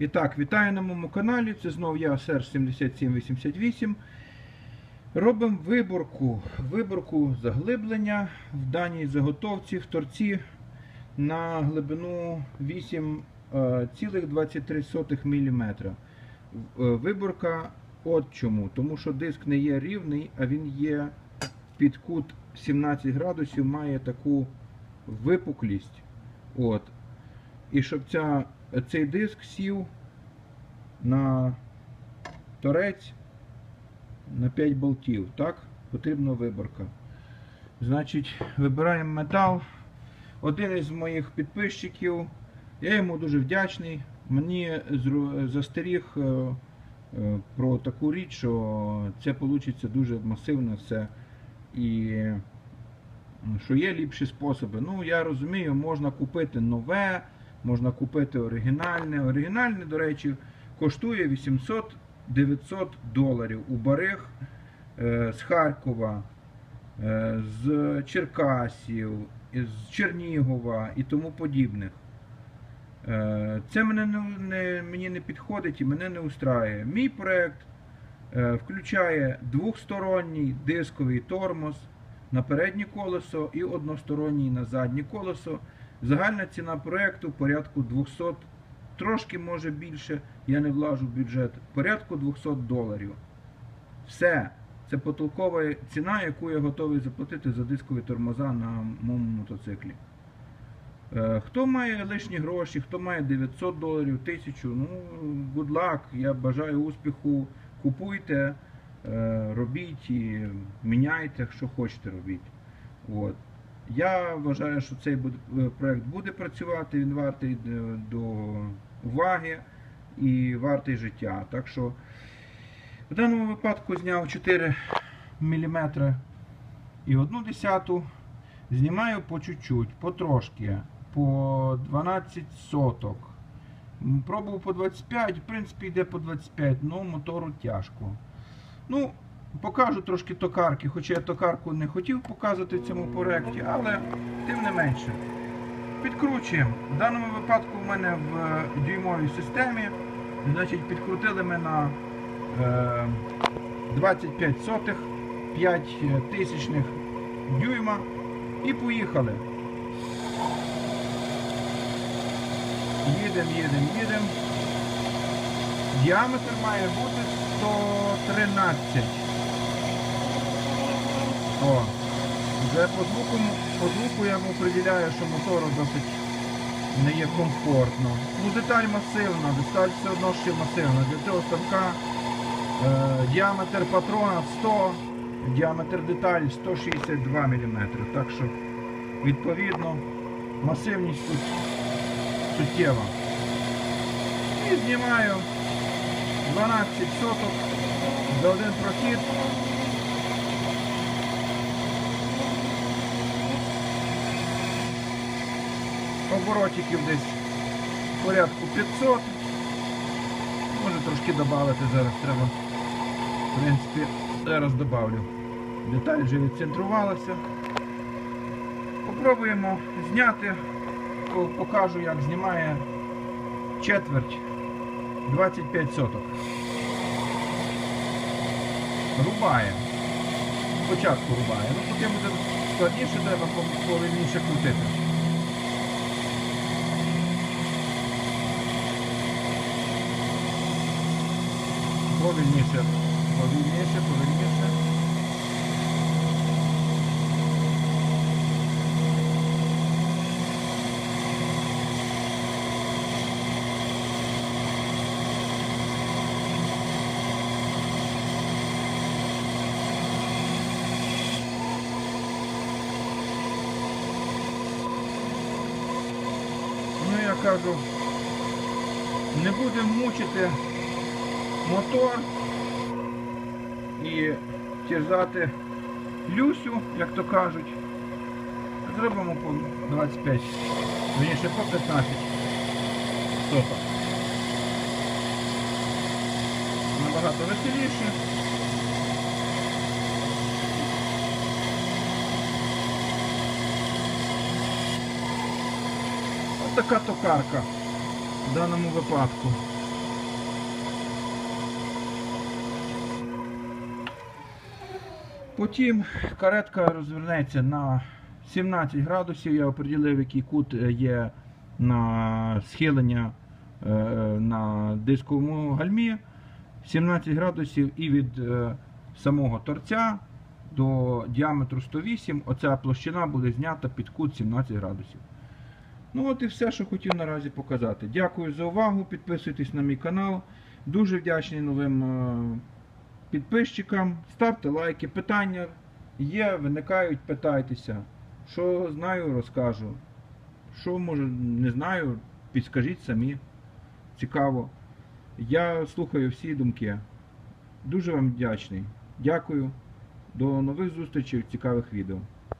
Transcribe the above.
І так, вітаю на моєму каналі. Це знову я, Серж 7788. Робимо виборку. Виборку заглиблення в даній заготовці в торці на глибину 8,23 мм. Е, Виборка от чому. Тому що диск не є рівний, а він є під кут 17 градусів, має таку випуклість. От. І щоб ця, цей диск сів на торець на 5 болтів. Так? Потрібна виборка. Значить, вибираємо метал. Один із моїх підписчиків, я йому дуже вдячний. Мені застеріг е, е, про таку річ, що це вийде дуже масивно все. І що є ліпші способи. Ну, я розумію, можна купити нове, можна купити оригінальне. Оригінальне, до речі, коштує 800-900 доларів у бариг е, з Харкова, е, з Черкасів, з Чернігова і тому подібних. Е, Це мене не, мені не підходить і мене не устраює. Мій проект включає двохсторонній дисковий тормоз на переднє колесо і односторонній на заднє колесо. Загальна ціна проекту порядку 200, трошки може більше, я не влажу в бюджет, порядку 200 доларів. Все. Це потолкова ціна, яку я готовий заплатити за дискові тормоза на моєму мотоциклі. Е, Хто має лишні гроші, хто має 900 доларів, 1000, ну, good luck, я бажаю успіху, купуйте, е, робіть і міняйте, що хочете робіть. От. Я вважаю, що цей е, буде працювати, він вартий е, до уваги і вартий життя. Так що в даному випадку зняв 4 мм і одну десяту. Знімаю по чуть-чуть, потрошки, по 12 соток. Пробував по 25, в принципі йде по 25, але мотору тяжко. Ну, покажу трошки токарки, хоча я токарку не хотів показувати в цьому проєкті, але тим не менше. Підкручуємо. В даному випадку в мене в е, дюймовій системі. Значить, підкрутили ми на е, 25 сотих, 5 тисячних дюйма і поїхали. Їдемо, їдемо, їдемо. Діаметр має бути 113. О, вже по звуку, по звуку я йому приділяю, що мотору досить не є комфортно. Ну, деталь масивна, деталь все одно ще масивна. Для цього станка е, діаметр патрона 100, діаметр деталі 162 мм. Так що, відповідно, масивність тут суттєва. І знімаю 12 соток за один прохід. Оборотиків десь порядку 500. Може трошки додати зараз треба. В принципі, зараз добавлю. Деталь вже відцентрувалася. Попробуємо зняти. Покажу, як знімає четверть 25 соток. Рубає. Спочатку рубає. Ну потім буде складніше, треба пов- повільніше крутити. Повільніше, повільніше, повільніше. Ну я кажу, не будемо мучити мотор і тяжати Люсю, як то кажуть. Зробимо по 25, верніше по 15 соток. Набагато веселіше. Ось така токарка в даному випадку. Потім каретка розвернеться на 17 градусів. Я оприділив, який кут е, є на схилення е, на дисковому гальмі. 17 градусів і від е, самого торця до діаметру 108 оця площина буде знята під кут 17 градусів. Ну от і все, що хотів наразі показати. Дякую за увагу. Підписуйтесь на мій канал. Дуже вдячний новим підписчикам. Ставте лайки, питання є, виникають, питайтеся. Що знаю, розкажу. Що може не знаю, підскажіть самі. Цікаво. Я слухаю всі думки. Дуже вам вдячний. Дякую. До нових зустрічей цікавих відео.